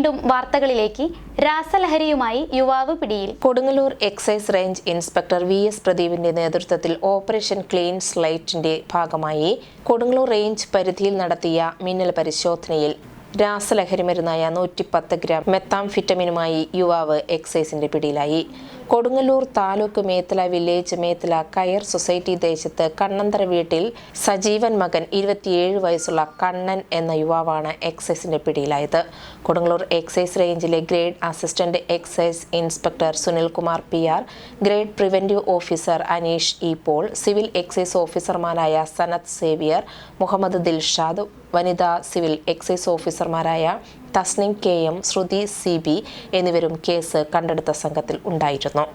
വീണ്ടും വാർത്തകളിലേക്ക് രാസലഹരിയുമായി യുവാവ് പിടിയിൽ. Kodungallur excise range inspector V S പ്രദീപിന്റെ നേതൃത്വത്തിൽ ഓപ്പറേഷൻ ക്ലീൻ സ്ലൈറ്റിന്റെ ഭാഗമായി കൊടുങ്ങല്ലൂർ റേഞ്ച് പരിധിയിൽ നടത്തിയ മിന്നൽ പരിശോധനയിൽ രാസലഹരി മരുന്നായ നൂറ്റി പത്ത് ഗ്രാം മെത്താംഫിറ്റമിനുമായി യുവാവ് എക്സൈസിന്റെ പിടിയിലായി. Kodungallur taluk Methala village Methala coir society ദേശത്ത് കണ്ണന്തര വീട്ടിൽ സജീവൻ മകൻ ഇരുപത്തിയേഴ് വയസ്സുള്ള കണ്ണൻ എന്ന യുവാവാണ് എക്സൈസിന്റെ പിടിയിലായത്. കൊടുങ്ങല്ലൂർ എക്സൈസ് റേഞ്ചിലെ grade assistant excise inspector Sunilkumar P R grade preventive officer Aneesh E Paul civil excise ഓഫീസർമാരായ സനത് സേവിയർ മുഹമ്മദ് ദിൽഷാദ് വനിതാ സിവിൽ എക്സൈസ് ഓഫീസർമാരായ Tasnim K M Shruthi C B എന്നിവരും കേസ് കണ്ടെടുത്ത സംഘത്തിൽ ഉണ്ടായിരുന്നു.